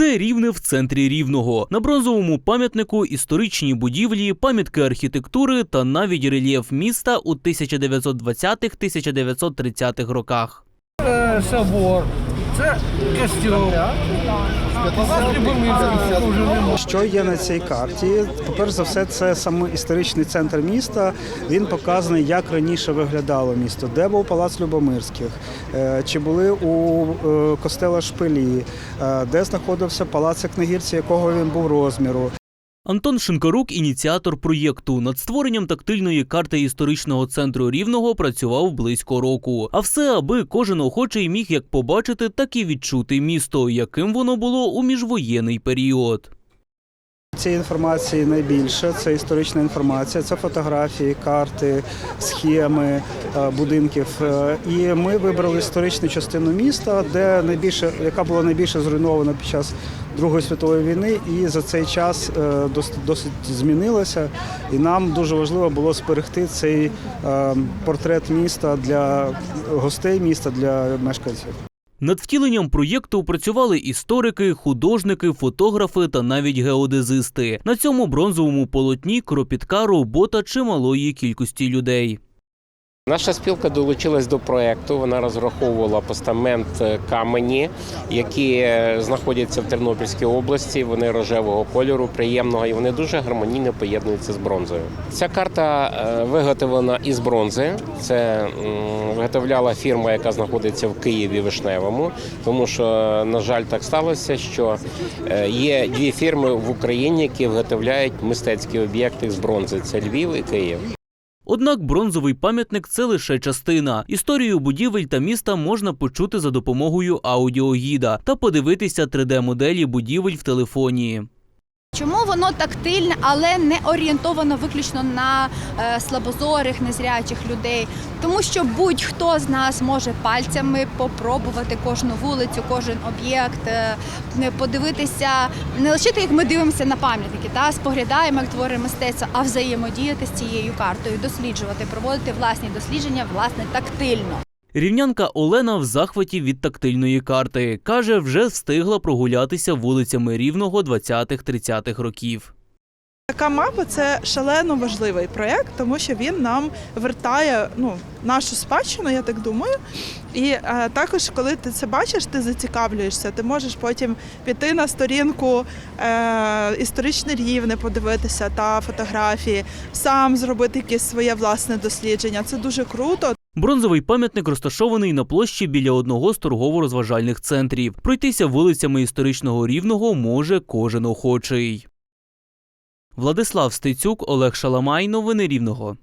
Це рівне в центрі рівного. На бронзовому пам'ятнику історичні будівлі, пам'ятки архітектури та навіть рельєф міста у 1920-1930-х роках. Е, собор, це костюм. Що є на цій карті? По-перше за все, це саме історичний центр міста. Він показаний, як раніше виглядало місто, де був палац Любомирських, е, чи були у е, костела Шпилі, е, де знаходився палац Книгірці, якого він був розміру. Антон Шинкарук, ініціатор проєкту. Над створенням тактильної карти історичного центру рівного працював близько року. А все, аби кожен охочий міг як побачити, так і відчути місто, яким воно було у міжвоєнний період. Цієї інформації найбільше це історична інформація, це фотографії, карти, схеми е, будинків. Е, І ми вибрали історичну частину міста, де найбільше, яка була найбільше зруйнована під час Другої світової війни, і за цей час е, досить, досить змінилася. І нам дуже важливо було зберегти цей е, портрет міста для гостей міста, для мешканців. Над втіленням проєкту працювали історики, художники, фотографи та навіть геодезисти. На цьому бронзовому полотні кропітка робота чималої кількості людей. Наша спілка долучилась до проекту. Вона розраховувала постамент е, камені, які е, знаходяться в Тернопільській області. Вони рожевого кольору, приємного, і вони дуже гармонійно поєднуються з бронзою. Ця карта е, виготовлена із бронзи. Це виготовляла фірма, яка знаходиться в Києві Вишневому. Тому що, на жаль, так сталося, що є дві фірми в Україні, які виготовляють мистецькі об'єкти з бронзи. Це Львів і Київ. Однак бронзовий пам'ятник це лише частина. Історію будівель та міста можна почути за допомогою аудіогіда та подивитися 3D-моделі будівель в телефоні. Чому воно тактильне, але не орієнтовано виключно на е, слабозорих, незрячих людей? Тому що будь-хто з нас може пальцями попробувати кожну вулицю, кожен об'єкт, е, подивитися не лише те, як ми дивимося на пам'ятники, та споглядаємо як твори мистецтва, а взаємодіяти з цією картою, досліджувати, проводити власні дослідження, власне, тактильно. Рівнянка Олена в захваті від тактильної карти. Каже, вже встигла прогулятися вулицями рівного 20-30-х років. Така мапа це шалено важливий проєкт, тому що він нам вертає ну, нашу спадщину, я так думаю. І е, також, коли ти це бачиш, ти зацікавлюєшся. Ти можеш потім піти на сторінку е, історичне рівне, подивитися та фотографії, сам зробити якесь своє власне дослідження. Це дуже круто. Бронзовий пам'ятник розташований на площі біля одного з торгово-розважальних центрів. Пройтися вулицями історичного рівного може кожен охочий. Владислав Стецюк, Олег Шаламай. Новини Рівного.